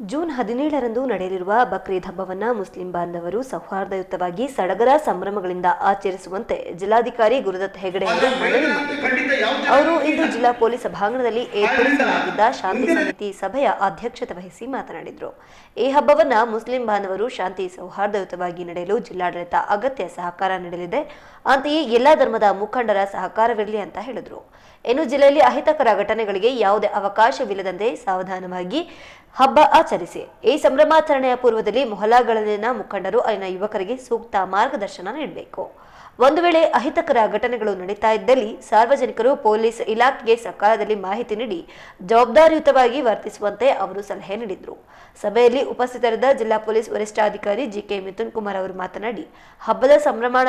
June ಹದಿನೇಳರಂದು ನಡೆಯಲಿರುವ ಬಕ್ರೀದ್ ಹಬ್ಬವನ್ನು Muslim ಬಾಂಧವರು ಸೌಹಾರ್ದಯುತವಾಗಿ ಸಡಗರ ಸಂಭ್ರಮಗಳಿಂದ ಆಚರಿಸುವಂತೆ ಜಿಲ್ಲಾಧಿಕಾರಿ ಗುರುದತ್ ಹೆಗಡೆ ಅವರು ಮನವಿ ಅವರು ಇಂದು ಜಿಲ್ಲಾ ಪೊಲೀಸ್ ಸಭಾಂಗಣದಲ್ಲಿ ಏರ್ಪಡಿಸಲಾಗಿದ್ದ ಶಾಂತಿ ಸಮಿತಿ ಸಭೆಯ ಅಧ್ಯಕ್ಷತೆ ವಹಿಸಿ ಮಾತನಾಡಿದರು. ಈ ಹಬ್ಬವನ್ನ ಮುಸ್ಲಿಂ ಬಾಂಧವರು ಶಾಂತಿ, ಸೌಹಾರ್ದಯುತವಾಗಿ ನಡೆಯಲು ಜಿಲ್ಲಾಡಳಿತ ಅಗತ್ಯ ಸಹಕಾರ ನೀಡಲಿದೆ. ಅಂತೆಯೇ ಎಲ್ಲಾ ಧರ್ಮದ ಮುಖಂಡರ ಸಹಕಾರವಿರಲಿ ಅಂತ ಹೇಳಿದರು. ಇನ್ನು ಜಿಲ್ಲೆಯಲ್ಲಿ ಅಹಿತಕರ ಘಟನೆಗಳಿಗೆ ಯಾವುದೇ ಅವಕಾಶವಿಲ್ಲದಂತೆ ಸಾವಧಾನವಾಗಿ ಹಬ್ಬ ಆಚರಿಸಿ ಈ ಸಂಭ್ರಮಾಚರಣೆಯ ಪೂರ್ವದಲ್ಲಿ ಮೊಹಲಾಗಳಲ್ಲಿನ ಮುಖಂಡರು, ಅಲ್ಲಿನ ಯುವಕರಿಗೆ ಸೂಕ್ತ ಮಾರ್ಗದರ್ಶನ ನೀಡಬೇಕು. ಒಂದು ವೇಳೆ ಅಹಿತಕರ ಘಟನೆಗಳು ನಡೀತಾ ಇದ್ದಲ್ಲಿ ಸಾರ್ವಜನಿಕರು ಪೊಲೀಸ್ ಇಲಾಖೆಗೆ ಸಕಾಲದಲ್ಲಿ ಮಾಹಿತಿ ನೀಡಿ ಜವಾಬ್ದಾರಿಯುತವಾಗಿ ವರ್ತಿಸುವಂತೆ ಅವರು ಸಲಹೆ ನೀಡಿದರು. ಸಭೆಯಲ್ಲಿ ಉಪಸ್ಥಿತರಿದ್ದ ಜಿಲ್ಲಾ ಪೊಲೀಸ್ ವರಿಷ್ಠಾಧಿಕಾರಿ ಜಿಕೆ ಮಿಥುನ್ ಕುಮಾರ್ ಅವರು ಮಾತನಾಡಿ, ಹಬ್ಬದ ಸಂಭ್ರಮಾಣ,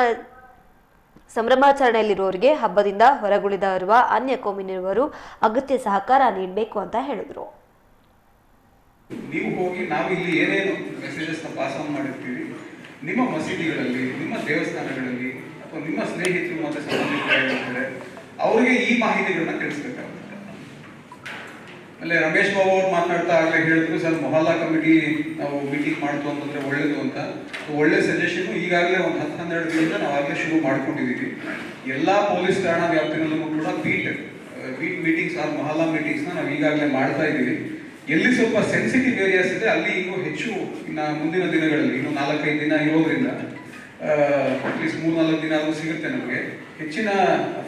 ಸಂಭ್ರಮಾಚರಣೆಯಲ್ಲಿರುವವರಿಗೆ ಹಬ್ಬದಿಂದ ಹೊರಗುಳಿದಿರುವ ಅನ್ಯ ಕೋಮಿನಿರುವರು ಅಗತ್ಯ ಸಹಕಾರ ನೀಡಬೇಕು ಅಂತ ಹೇಳಿದರು. ನೀವು ಹೋಗಿ ನಾವು ಇಲ್ಲಿ ಏನೇನು ಮೆಸೇಜಸ್ನ ಪಾಸ್ ಆನ್ ಮಾಡಿರ್ತೀವಿ, ನಿಮ್ಮ ಮಸೀದಿಗಳಲ್ಲಿ, ನಿಮ್ಮ ದೇವಸ್ಥಾನಗಳಲ್ಲಿ ಅಥವಾ ನಿಮ್ಮ ಸ್ನೇಹಿತರು ಮತ್ತು ಸಂಬಂಧಿಕರು ಏನಿರ್ತಾರೆ ಅವರಿಗೆ ಈ ಮಾಹಿತಿಗಳನ್ನ ತಿಳಿಸ್ಬೇಕಾಗುತ್ತೆ. ಆಮೇಲೆ ರಮೇಶ್ ಬಾಬು ಅವ್ರು ಮಾತನಾಡ್ತಾ ಆಗಲೇ ಹೇಳಿದ್ರು, ಸರ್, ಮೊಹಲ್ಲಾ ಕಮಿಟಿ ನಾವು ಮೀಟಿಂಗ್ ಮಾಡ್ತು ಅಂತಂದ್ರೆ ಒಳ್ಳೇದು ಅಂತ. ಒಳ್ಳೆ ಸಜೆಷನ್ ಈಗಾಗಲೇ ಒಂದು ಹತ್ತು ಹನ್ನೆರಡು ದಿನದಿಂದ ನಾವು ಆಗಲೇ ಶುರು ಮಾಡ್ಕೊಂಡಿದ್ದೀವಿ ಎಲ್ಲಾ ಪೊಲೀಸ್ ಠಾಣಾ ವ್ಯಾಪ್ತಿನಲ್ಲೂ ಕೂಡ beat beat meetings or mohalla ಮೀಟಿಂಗ್ಸ್ನ ನಾವು ಈಗಾಗಲೇ ಮಾಡ್ತಾ ಇದ್ದೀವಿ ಎಲ್ಲಿ ಸ್ವಲ್ಪ ಸೆನ್ಸಿಟಿವ್ ಏರಿಯಾಸ್ ಇದೆ, ಅಲ್ಲಿ ಇನ್ನೂ ಹೆಚ್ಚು ಇನ್ನು ಮುಂದಿನ ದಿನಗಳಲ್ಲಿ, ಇನ್ನು ನಾಲ್ಕೈದು ದಿನ ಇರೋದ್ರಿಂದ ಅಟ್ಲೀಸ್ಟ್ ಮೂರು ನಾಲ್ಕು ದಿನ ಆದರೂ ಸಿಗುತ್ತೆ ನಮಗೆ. ಹೆಚ್ಚಿನ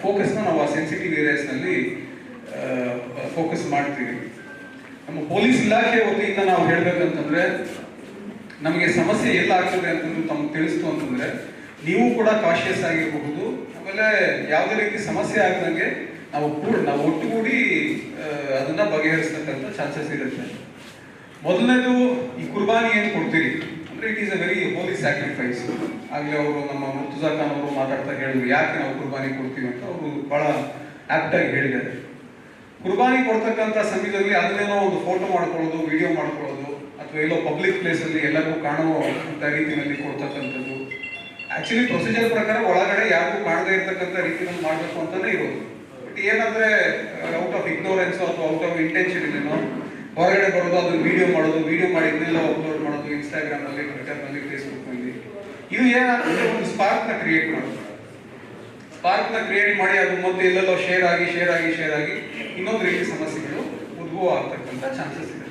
ಫೋಕಸ್ನ ನಾವು ಆ ಸೆನ್ಸಿಟಿವ್ ಏರಿಯಾಸ್ನಲ್ಲಿ ಫೋಕಸ್ ಮಾಡ್ತೀವಿ. ನಮ್ಮ ಪೊಲೀಸ್ ಇಲಾಖೆ ವತಿಯಿಂದ ನಾವು ಹೇಳಬೇಕಂತಂದ್ರೆ, ನಮಗೆ ಸಮಸ್ಯೆ ಎಲ್ಲ ಆಗ್ತದೆ ಅಂತಂದು ತಮ್ಗೆ ತಿಳಿಸ್ತು ಅಂತಂದ್ರೆ, ನೀವು ಕೂಡ ಕಾಶಿಯಸ್ ಆಗಿರಬಹುದು. ಆಮೇಲೆ ಯಾವುದೇ ರೀತಿ ಸಮಸ್ಯೆ ಆಗದಂಗೆ ನಾವು ಕೂಡ, ನಾವು ಒಟ್ಟುಗೂಡಿ ಅದನ್ನ ಬಗೆಹರಿಸ್ತಕ್ಕಂಥ ಚಾನ್ಸಸ್ ಇರುತ್ತೆ. ಮೊದಲನೇದು ಈ ಕುರ್ಬಾನಿ ಏನು ಕೊಡ್ತೀರಿ. ಅಂದ್ರೆ it is a very holy sacrifice ಆಗಲೇ ಅವರು ನಮ್ಮ ಮುರ್ತುಜಾ ಖಾನ್ ಅವರು ಮಾತಾಡ್ತಾ ಹೇಳಿದ್ರು, ಯಾಕೆ ನಾವು ಕುರ್ಬಾನಿ ಕೊಡ್ತೀವಿ ಅಂತ ಅವರು ಬಹಳ ಆಪ್ಟ್ ಆಗಿ ಹೇಳಿದ್ದಾರೆ. ಕುರ್ಬಾನಿ ಕೊಡ್ತಕ್ಕಂಥ ಸಮಯದಲ್ಲಿ ಅದನ್ನೇನೋ ಒಂದು ಫೋಟೋ ಮಾಡ್ಕೊಳ್ಳೋದು ವಿಡಿಯೋ ಮಾಡ್ಕೊಳ್ಳೋದು, ಅಥವಾ ಎಲ್ಲೋ ಪಬ್ಲಿಕ್ ಪ್ಲೇಸಲ್ಲಿ ಎಲ್ಲರಿಗೂ ಕಾಣುವ ರೀತಿಯಲ್ಲಿ ಕೊಡ್ತಕ್ಕಂಥದ್ದು. ಆಕ್ಚುಲಿ ಪ್ರೊಸೀಜರ್ ಪ್ರಕಾರ ಒಳಗಡೆ ಯಾರಿಗೂ ಕಾಣದೇ ಇರತಕ್ಕಂಥ ರೀತಿಯಲ್ಲಿ ಮಾಡಬೇಕು ಅಂತಾನೆ ಇರೋದು. ಬಟ್ ಏನಂದ್ರೆ ಔಟ್ ಆಫ್ ಇಗ್ನೋರೆನ್ಸ್ ಅಥವಾ ಔಟ್ ಆಫ್ ಇಂಟೆನ್ಷನ್ ಏನೋ, ಹೊರಗಡೆ ಬರೋದು, ಅದು ವಿಡಿಯೋ ಮಾಡೋದು ವಿಡಿಯೋ ಮಾಡಿ ಇದನ್ನೆಲ್ಲ ಅಪ್ಲೋಡ್ ಮಾಡೋದು ಇನ್ಸ್ಟಾಗ್ರಾಮ್ ಅಲ್ಲಿ ಟ್ವಿಟರ್ನಲ್ಲಿ ಫೇಸ್ಬುಕ್ನಲ್ಲಿ ಇದು ಏನಾದ್ರೆ, ಒಂದು ಸ್ಪಾರ್ಕ್ನ ಕ್ರಿಯೇಟ್ ಮಾಡೋದು. ಸ್ಪಾರ್ಕ್ನ ಕ್ರಿಯೇಟ್ ಮಾಡಿ, ಅದು ಮತ್ತೆ ಎಲ್ಲೆಲ್ಲೋ ಶೇರ್ ಆಗಿ ಶೇರ್ ಆಗಿ ಶೇರ್ ಆಗಿ, ಇನ್ನೊಂದು ರೀತಿ ಸಮಸ್ಯೆಗಳು ಉದ್ಭವ ಆಗ್ತಕ್ಕಂಥ ಚಾನ್ಸಸ್ ಇದೆ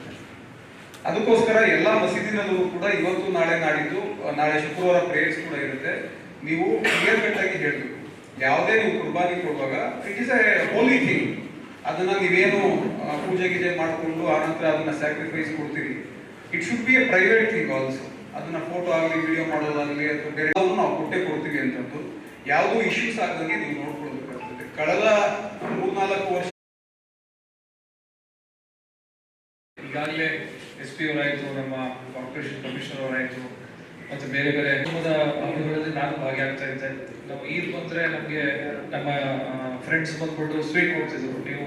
ಅದಕ್ಕೋಸ್ಕರ ಎಲ್ಲ ಮಸೀದಿನಲ್ಲೂ ಕೂಡ ಇವತ್ತು ನಾಳೆ ನಾಡಿದ್ದು, ನಾಳೆ ಶುಕ್ರವಾರ ಪ್ರೇಯರ್ಸ್ ಕೂಡ ಇರುತ್ತೆ. ನೀವು ಕ್ಲಿಯರ್ ಕಟ್ ಆಗಿ ಹೇಳ್ಬೇಕು. ಯಾವುದೇ ನೀವು ಕುರ್ಬಾನಿ ಕೊಡುವಾಗ it is a holy thing ಅದನ್ನ ನೀವೇನು ಪೂಜೆ ಗೀಜೆ ಮಾಡಿಕೊಂಡು ಆನಂತರ ಅದನ್ನ ಸ್ಯಾಕ್ರಿಫೈಸ್ ಕೊಡ್ತೀರಿ. It should be a private thing also ಅದನ್ನ ಫೋಟೋ ಆಗಲಿ ವಿಡಿಯೋ ಮಾಡೋದಾಗಲಿ ಅಥವಾ ಬೇರೆ ನಾವು ಕೊಟ್ಟೆ ಕೊಡ್ತೀವಿ ಅಂತದ್ದು, ಯಾವುದೂ ಇಶ್ಯೂಸ್ ಆಗದಂಗೆ ನೀವು ನೋಡ್ಕೊಳ್ಬೇಕಾಗ್ತದೆ ಕಳೆದ ಮೂರ್ನಾಲ್ಕು ವರ್ಷ ಈಗಾಗಲೇ ಎಸ್ ಪಿ ಅವರಾಯಿತು, ನಮ್ಮ ಕಾರ್ಪೊರೇಷನ್ ಕಮಿಷನರ್ ಅವರಾಯಿತು ಮತ್ತೆ ಬೇರೆ ಬೇರೆ ಕುಟುಂಬದ ಹಬ್ಬಗಳಲ್ಲಿ ನಾನು ಭಾಗಿಯಾಗ್ತಾ ಇದ್ದೆ. ನಾವು ಈದ್ ಬಂದ್ರೆ ನಮಗೆ ನಮ್ಮ ಫ್ರೆಂಡ್ಸ್ ಬಂದ್ಬಿಟ್ಟು ಸ್ವೀಟ್ ಕೊಡ್ತಿದ್ರು. ನೀವು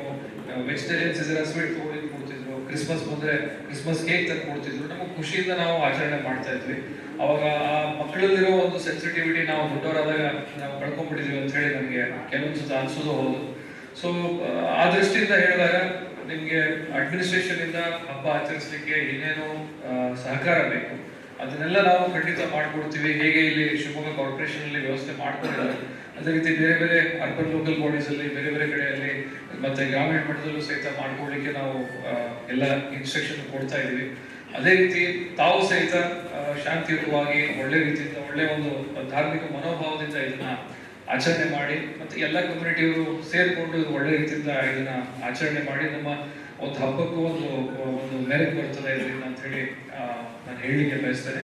ವೆಜಿಟೇರಿಯನ್ಸ್ ಇದ್ರೆ ಸ್ವೀಟ್ ತಗೊಂಡು ಕೊಡ್ತಿದ್ರು. ಕ್ರಿಸ್ಮಸ್ ಬಂದ್ರೆ ಕ್ರಿಸ್ಮಸ್ ಕೇಕ್ ತಂದು ಕೊಡ್ತಿದ್ರು. ನಮಗೆ ಖುಷಿಯಿಂದ ನಾವು ಆಚರಣೆ ಮಾಡ್ತಾ ಇದ್ವಿ. ಅವಾಗ ಆ ಮಕ್ಕಳಲ್ಲಿರೋ ಒಂದು ಸೆನ್ಸಿಟಿವಿಟಿ ನಾವು ದೊಡ್ಡವರಾದಾಗ ನಾವು ಕಳ್ಕೊಂಡ್ಬಿಟ್ಟಿದ್ವಿ ಅಂತ ಹೇಳಿ ನಮಗೆ ಕೆಲವೊಂದ್ಸಲ ಅನ್ಸೋದು ಹೌದು. ಸೊ ಆ ದೃಷ್ಟಿಯಿಂದ ಹೇಳಿದಾಗ ನಿಮಗೆ ಅಡ್ಮಿನಿಸ್ಟ್ರೇಷನ್ ಇಂದ ಹಬ್ಬ ಆಚರಿಸಲಿಕ್ಕೆ ಏನೇನು ಸಹಕಾರ ಬೇಕು. ಅದನ್ನೆಲ್ಲ ನಾವು ಖಂಡಿತ ಮಾಡಿಕೊಡ್ತೀವಿ. ಹೇಗೆ ಇಲ್ಲಿ ಶಿವಮೊಗ್ಗ ಕಾರ್ಪೊರೇಷನ್ ಅಲ್ಲಿ ವ್ಯವಸ್ಥೆ ಮಾಡ್ಕೊಂಡಿದ್ದಾರೆ ಅದೇ ರೀತಿ ಬೇರೆ ಬೇರೆ ಅರ್ಬನ್ ಲೋಕಲ್ ಬಾಡೀಸ್ ಅಲ್ಲಿ ಬೇರೆ ಬೇರೆ ಕಡೆಯಲ್ಲಿ ಮತ್ತೆ ಗ್ರಾಮೀಣ ಮಟ್ಟದಲ್ಲೂ ಸಹಿತ ಮಾಡ್ಕೊಳ್ಳಿಕ್ಕೆ ನಾವು ಎಲ್ಲ ಇನ್ಸ್ಟ್ರಕ್ಷನ್ ಕೊಡ್ತಾ ಇದೀವಿ ಅದೇ ರೀತಿ ತಾವು ಸಹಿತ ಶಾಂತಿಯುತವಾಗಿ ಒಳ್ಳೆ ರೀತಿಯಿಂದ, ಒಳ್ಳೆ ಒಂದು ಧಾರ್ಮಿಕ ಮನೋಭಾವದಿಂದ ಇದನ್ನ ಆಚರಣೆ ಮಾಡಿ ಮತ್ತೆ ಎಲ್ಲ ಕಮ್ಯುನಿಟಿಯವರು ಸೇರಿಕೊಂಡು ಒಳ್ಳೆ ರೀತಿಯಿಂದ ಇದನ್ನ ಆಚರಣೆ ಮಾಡಿ ನಮ್ಮ ಒಂದು ಹಬ್ಬಕ್ಕೂ ಒಂದು ಒಂದು ಮೆರಗು ಬರ್ತದೆ ಇದರಿಂದ ಅಂತ ಹೇಳಿ ನಾನು ಹೇಳಲಿಕ್ಕೆ ಬಯಸ್ತೇನೆ.